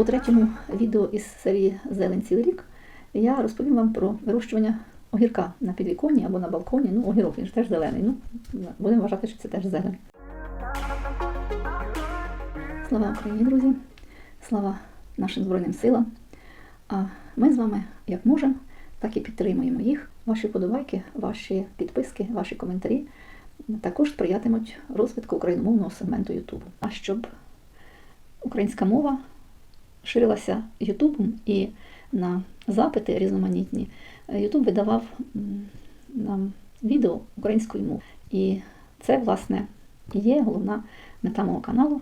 У третьому відео із серії Зелень цілий рік я розповім вам про вирощування огірка на підвіконні або на балконі. Ну, огірок, він ж теж зелений. Ну, будемо вважати, що це теж зелень. Слава Україні, друзі! Слава нашим Збройним силам! А ми з вами як можемо, так і підтримуємо їх. Ваші подобайки, ваші підписки, ваші коментарі також сприятимуть розвитку україномовного сегменту Ютубу. А щоб українська мова ширилася Ютубом і на запити різноманітні, Ютуб видавав нам відео українською мовою. І це, власне, є головна мета мого каналу.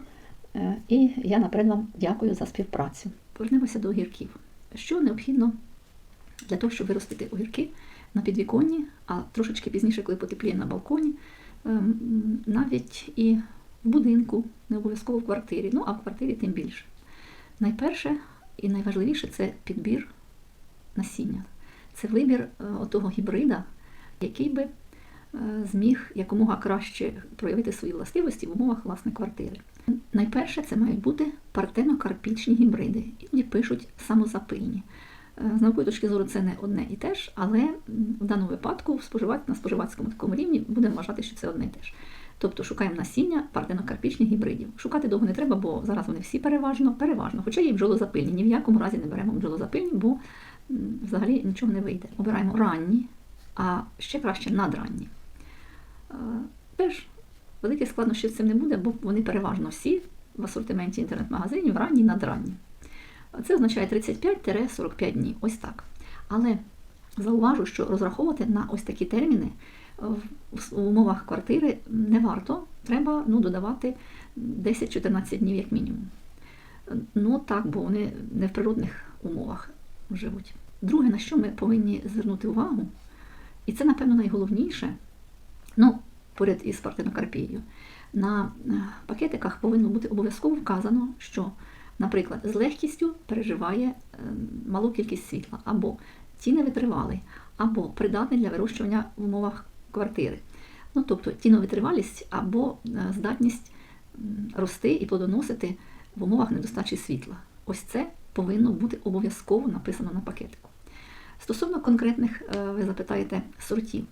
Е, І я наперед вам дякую за співпрацю. Повернемося до огірків. Що необхідно для того, щоб виростити огірки на підвіконні, а трошечки пізніше, коли потепліє на балконі, ем, навіть і в будинку, не обов'язково в квартирі, ну а в квартирі тим більше. Найперше і найважливіше це підбір насіння. Це вибір е, отого гібрида, який би е, зміг якомога краще проявити свої властивості в умовах власне квартири. Найперше це мають бути партенокарпічні гібриди. Іноді пишуть самозапильні. Е, З наукової точки зору це не одне і те ж, але в даному випадку споживач, на споживацькому такому рівні будемо вважати, що це одне і те ж. Тобто шукаємо насіння партенокарпічних гібридів. Шукати довго не треба, бо зараз вони всі переважно, переважно, хоча є бджолозапильні. Ні в якому разі не беремо бджолозапильні, бо взагалі нічого не вийде. Обираємо ранні, а ще краще надранні. Е, Теж великих складнощів з цим не буде, бо вони переважно всі в асортименті інтернет-магазинів ранні надранні. Це означає 35-45 днів. Ось так. Але зауважу, що розраховувати на ось такі терміни в умовах квартири не варто. Треба ну, додавати 10-14 днів як мінімум. Ну так, бо вони не в природних умовах живуть. Друге, на що ми повинні звернути увагу, і це, напевно, найголовніше, ну, поряд із партенокарпією, на е, пакетиках повинно бути обов'язково вказано, що, наприклад, з легкістю переживає е, малу кількість світла, або тіневитривалий, або придатний для вирощування в умовах квартири. Ну, тобто тіновитривалість або е, здатність рости і плодоносити в умовах недостачі світла. Ось це повинно бути обов'язково написано на пакетику. Стосовно конкретних, е, ви запитаєте, сортів.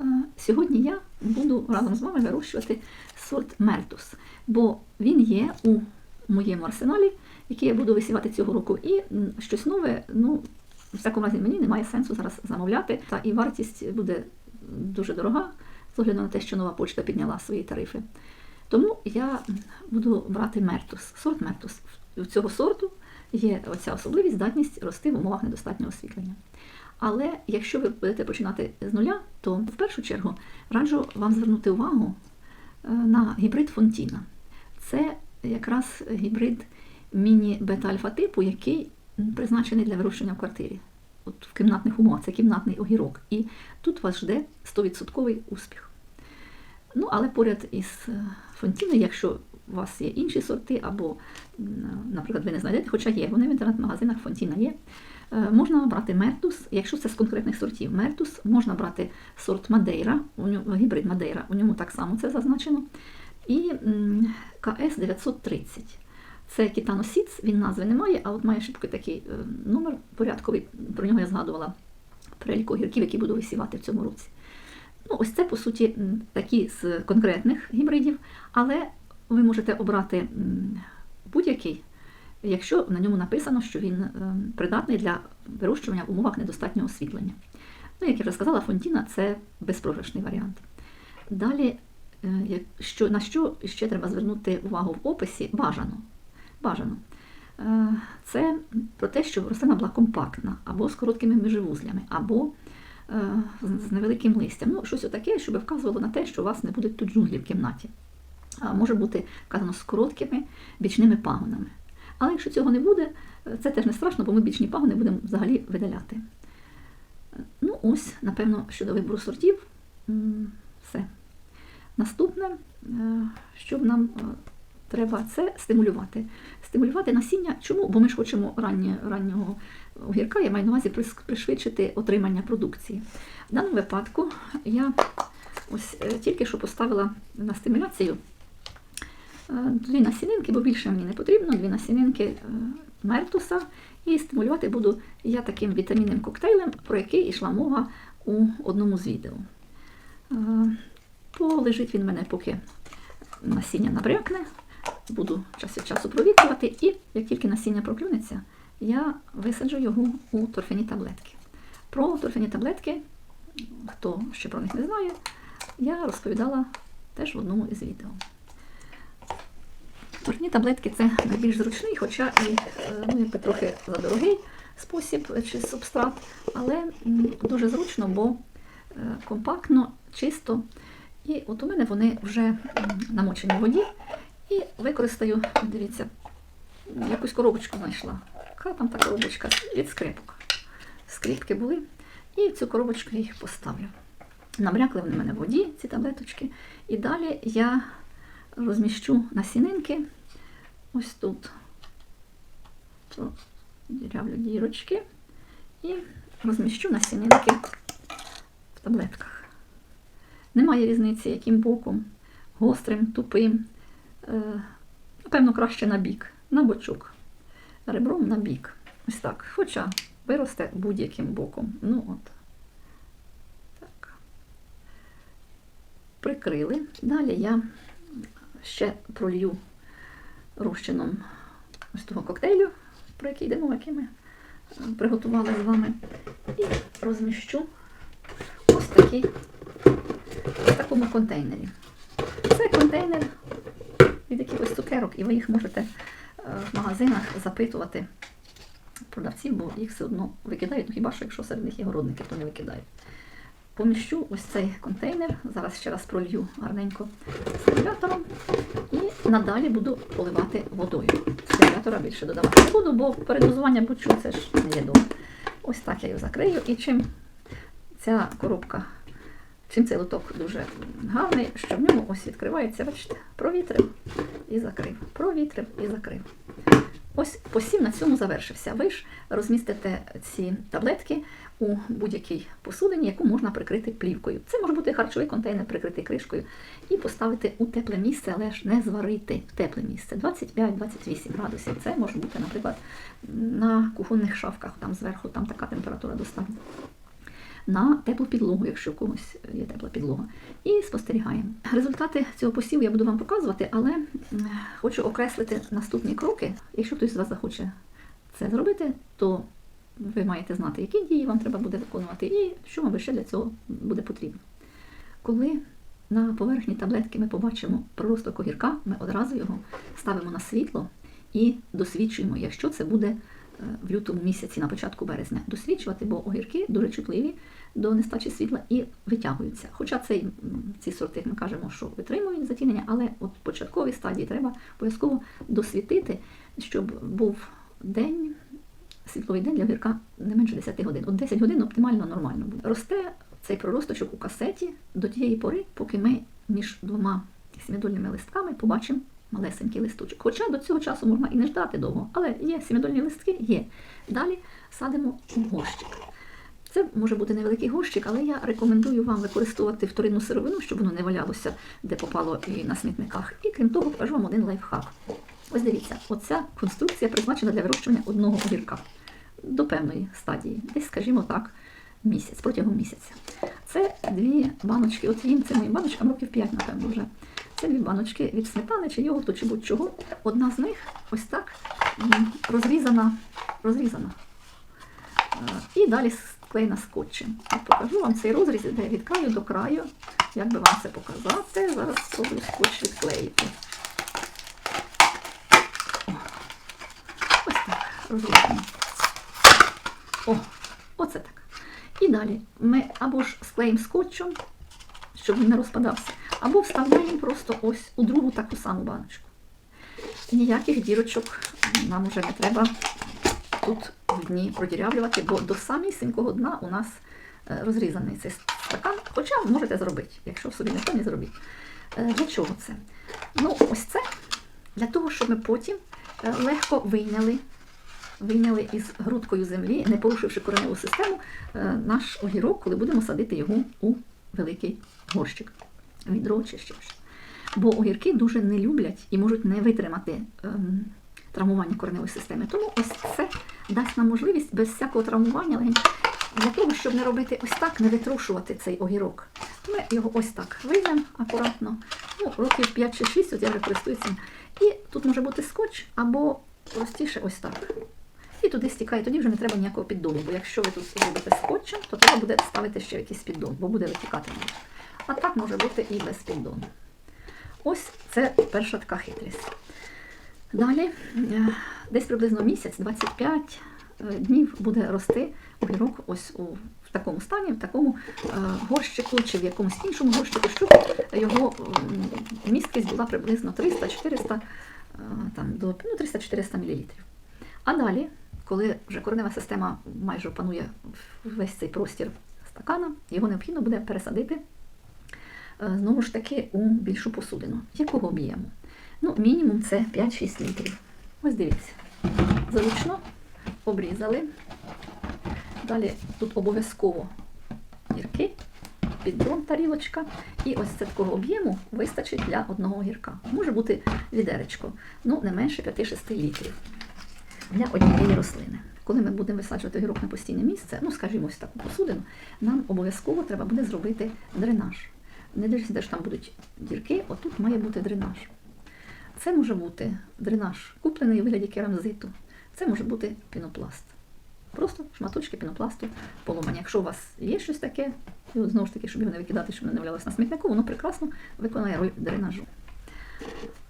Е, Сьогодні я буду разом з вами вирощувати сорт Мертус, бо він є у моєму арсеналі, який я буду висівати цього року, і щось нове, ну, в всякому разі, мені немає сенсу зараз замовляти, та і вартість буде дуже дорога, з огляду на те, що нова почта підняла свої тарифи. Тому я буду брати Мертус, сорт Мертус. У цього сорту є оця особливість, здатність рости в умовах недостатнього освітлення. Але якщо ви будете починати з нуля, то в першу чергу раджу вам звернути увагу е, на гібрид Фонтіна. Це якраз гібрид міні-бета-альфа типу, який призначений для вирощення в квартирі. От в кімнатних умовах, це кімнатний огірок. І тут вас жде 100% успіх. Ну, але поряд із е, Фонтіною, якщо у вас є інші сорти, або, наприклад, ви не знайдете, хоча є, вони в інтернет-магазинах Фонтіна є. Е, Можна брати Мертус, якщо це з конкретних сортів Мертус, можна брати сорт Мадейра, у ньому, гібрид Мадейра, у ньому так само це зазначено. І КС 930. Це Кітано Сіц, він назви не має, а от має шибки такий е, номер порядковий, про нього я згадувала переліку огірків, які буду висівати в цьому році. Ну, ось це, по суті, такі з конкретних гібридів, але ви можете обрати будь-який, якщо на ньому написано, що він е, придатний для вирощування в умовах недостатнього освітлення. Ну, як я вже сказала, фонтіна це безпрограшний варіант. Далі, е, на що ще треба звернути увагу в описі, бажано. Бажано. Е, Це про те, що рослина була компактна, або з короткими межевузлями, або е, з- невеликим листям. Ну, щось отаке, щоб вказувало на те, що у вас не буде тут джунглі в кімнаті. Може бути вказано з короткими бічними пагонами. Але якщо цього не буде, це теж не страшно, бо ми бічні пагони будемо взагалі видаляти. Ну, ось, напевно, щодо вибору сортів, все. Наступне, е, що нам треба, це стимулювати. Стимулювати насіння. Чому? Бо ми ж хочемо раннє, раннього огірка, я маю на увазі пришвидшити отримання продукції. В даному випадку я ось е, тільки що поставила на стимуляцію е, дві насінинки, бо більше мені не потрібно, дві насінинки е, мертуса. І стимулювати буду я таким вітамінним коктейлем, про який йшла мова у одному з відео. Полежить він мене, поки насіння набрякне, буду час від часу провітрювати, і як тільки насіння проклюнеться, я висаджу його у торфяні таблетки. Про торфяні таблетки, хто ще про них не знає, я розповідала теж в одному із відео. Торфяні таблетки це найбільш зручний, хоча і е, ну, якби трохи задорогий спосіб чи субстрат, але дуже зручно, бо е, компактно, чисто. І от у мене вони вже намочені в воді. І використаю, дивіться, якусь коробочку знайшла. Яка там та коробочка від скрипок. Скрипки були. І цю коробочку їх поставлю. Набрякли вони в мене в воді, ці таблеточки. І далі я розміщу насінинки ось тут. Дірявлю дірочки і розміщу насінинки в таблетках. Немає різниці, яким боком, гострим, тупим. Е, Напевно, краще на бік, на бочок. Ребром на бік. Ось так. Хоча виросте будь-яким боком. Ну от. Так. Прикрили. Далі я ще пролью розчином ось того коктейлю, про який йдемо, який ми е, приготували з вами. І розміщу ось такий, в такому контейнері. Це контейнер від якихось цукерок, і ви їх можете е, в магазинах запитувати продавців, бо їх все одно викидають, ну хіба що якщо серед них є городники, то не викидають. Поміщу ось цей контейнер, зараз ще раз пролью гарненько стимулятором і надалі буду поливати водою. Стимулятора більше додавати не буду, бо передозування будь-що це ж не є добре. Ось так я його закрию. І чим ця коробка, чим цей лоток дуже гарний, що в ньому ось відкривається, бачите, провітрив і закрив, провітрив і закрив. Ось посів на цьому завершився. Ви ж розмістите ці таблетки у будь-якій посудині, яку можна прикрити плівкою. Це може бути харчовий контейнер, прикритий кришкою, і поставити у тепле місце, але ж не зварити в тепле місце. 25-28 градусів. Це може бути, наприклад, на кухонних шафках, там зверху, там така температура достатня. На теплу підлогу, якщо в когось є тепла підлога, і спостерігаємо. Результати цього посіву я буду вам показувати, але хочу окреслити наступні кроки. Якщо хтось з вас захоче це зробити, то ви маєте знати, які дії вам треба буде виконувати, і що вам ще для цього буде потрібно. Коли на поверхні таблетки ми побачимо проросток огірка, ми одразу його ставимо на світло і досвідчуємо, якщо це буде в лютому місяці, на початку березня, досвідчувати, бо огірки дуже чутливі до нестачі світла і витягуються. Хоча цей, ці сорти ми кажемо, що витримують затінення, але от в початковій стадії треба обов'язково досвітити, щоб був день, світловий день для огірка не менше 10 годин. От 10 годин оптимально нормально буде. Росте цей проросточок у касеті до тієї пори, поки ми між двома сімідольними листками побачимо малесенький листочок. Хоча до цього часу можна і не ждати довго, але є сімідольні листки, є. Далі садимо горщик. Це може бути невеликий горщик, але я рекомендую вам використовувати вторинну сировину, щоб воно не валялося, де попало і на смітниках. І крім того, покажу вам один лайфхак. Ось дивіться, оця конструкція призначена для вирощування одного огірка до певної стадії, десь, скажімо так, місяць, протягом місяця. Це дві баночки, от їм це моїм баночкам років 5, напевно, вже. Це дві баночки від сметани чи йогурту, чи будь-чого. Одна з них ось так розрізана, розрізана. Е, І далі склеєна скотчем. От покажу вам цей розріз, іде від краю до краю. Як би вам це показати? Зараз спробую скотч відклеїти. Ось так, розрізано. О, оце так. І далі ми або ж склеїмо скотчем, щоб він не розпадався, або вставляємо просто ось у другу таку саму баночку. Ніяких дірочок нам вже не треба тут в дні продірявлювати, бо до самісінького дна у нас е, розрізаний цей стакан. Хоча можете зробити, якщо собі ніхто не зробіть. Е, Для чого це? Ну, ось це для того, щоб ми потім е, легко вийняли, вийняли із грудкою землі, не порушивши кореневу систему, наш огірок, коли будемо садити його у великий горщик. Відро чи ще щось. Бо огірки дуже не люблять і можуть не витримати ем, травмування кореневої системи. Тому ось це дасть нам можливість без всякого травмування для того, щоб не робити ось так, не витрушувати цей огірок. Ми його ось так виймемо акуратно. Ну, років 5 чи 6, от я вже користуюся. І тут може бути скотч або простіше ось так. І туди стікає, тоді вже не треба ніякого піддону. Бо якщо ви тут зробите скотчем, то треба буде ставити ще якийсь піддон, бо буде витікати. А так може бути і без піддону. Ось це перша така хитрість. Далі, е, десь приблизно місяць, 25 е, днів буде рости огірок ось у в такому стані, в такому е, горщику чи в якомусь іншому горщику, щоб його місткість була приблизно 300-400 е, там, до ну, 300-400 мл. А далі, коли вже коренева система майже опанує весь цей простір стакана, його необхідно буде пересадити знову ж таки у більшу посудину. Якого об'єму? Ну, мінімум це 5-6 літрів. Ось дивіться. Зручно обрізали. Далі тут обов'язково гірки, піддон, тарілочка. І ось це такого об'єму вистачить для одного гірка. Може бути відеречко, ну не менше 5-6 літрів для однієї рослини. Коли ми будемо висаджувати гірок на постійне місце, ну скажімо, ось таку посудину, нам обов'язково треба буде зробити дренаж. Не дивлячись, де ж там будуть дірки, отут має бути дренаж. Це може бути дренаж, куплений у вигляді керамзиту. Це може бути пінопласт. Просто шматочки пінопласту поломані. Якщо у вас є щось таке, і знову ж таки, щоб його не викидати, щоб не валялося на смітнику, воно прекрасно виконає роль дренажу.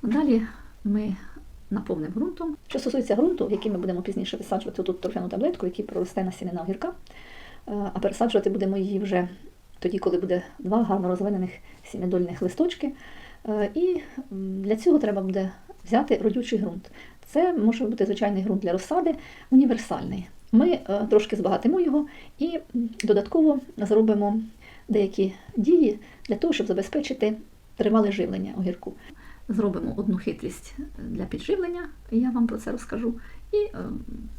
Далі ми наповнимо ґрунтом. Що стосується ґрунту, який ми будемо пізніше висаджувати тут торфяну таблетку, який проросте насінина огірка, е, а пересаджувати будемо її вже тоді, коли буде два гарно розвинених сім'ядольних листочки. Е, І для цього треба буде взяти родючий ґрунт. Це може бути звичайний ґрунт для розсади, універсальний. Ми е, трошки збагатимо його і додатково зробимо деякі дії для того, щоб забезпечити тривале живлення огірку. Зробимо одну хитрість для підживлення, я вам про це розкажу. І е,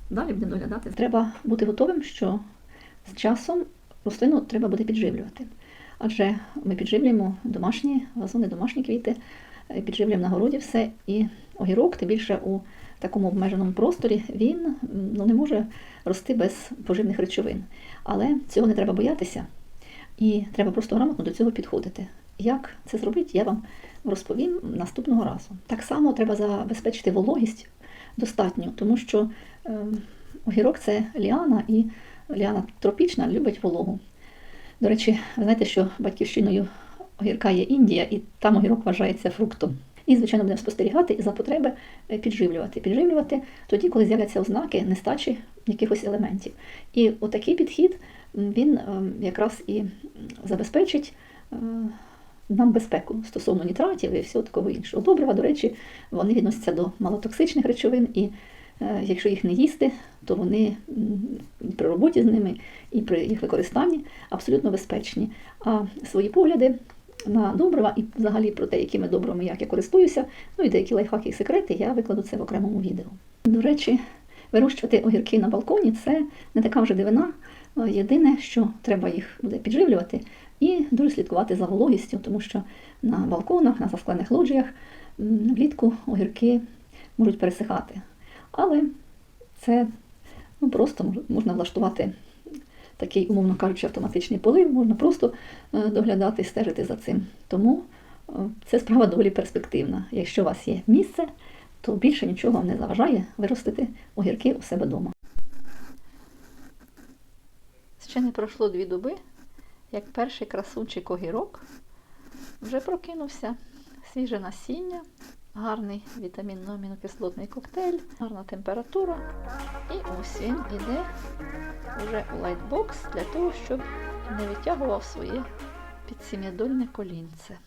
далі будемо доглядати. Треба бути готовим, що з часом рослину треба буде підживлювати. Адже ми підживлюємо домашні вазони, домашні квіти, е, підживлюємо на городі все. І огірок, тим більше у такому обмеженому просторі, він ну, не може рости без поживних речовин. Але цього не треба боятися, і треба просто грамотно до цього підходити. Як це зробити, я вам розповім наступного разу. Так само треба забезпечити вологість достатньо, тому що е, огірок це ліана, і ліана тропічна любить вологу. До речі, ви знаєте, що батьківщиною огірка є Індія, і там огірок вважається фруктом. І, звичайно, будемо спостерігати і за потреби е, підживлювати. Підживлювати тоді, коли з'являться ознаки нестачі якихось елементів. І отакий підхід він е, якраз і забезпечить е, нам безпеку стосовно нітратів і всього такого іншого. Добрива, до речі, вони відносяться до малотоксичних речовин, і якщо їх не їсти, то вони при роботі з ними, і при їх використанні абсолютно безпечні. А свої погляди на добрива і взагалі про те, якими добривами як я користуюся, ну і деякі лайфхаки і секрети, я викладу це в окремому відео. До речі, вирощувати огірки на балконі це не така вже дивина. Е, Єдине, що треба їх буде підживлювати і дуже слідкувати за вологістю, тому що на балконах, на засклених лоджіях влітку огірки можуть пересихати. Але це ну, просто можна влаштувати такий, умовно кажучи, автоматичний полив, можна просто е, доглядати і стежити за цим. Тому е, це справа доволі перспективна. Якщо у вас є місце, то більше нічого вам не заважає виростити огірки у себе вдома. Ще не пройшло дві доби, як перший красунчик огірок вже прокинувся. Свіже насіння, гарний вітамінно-амінокислотний коктейль, гарна температура. І ось він іде вже у лайтбокс для того, щоб не витягував своє підсім'ядольне колінце.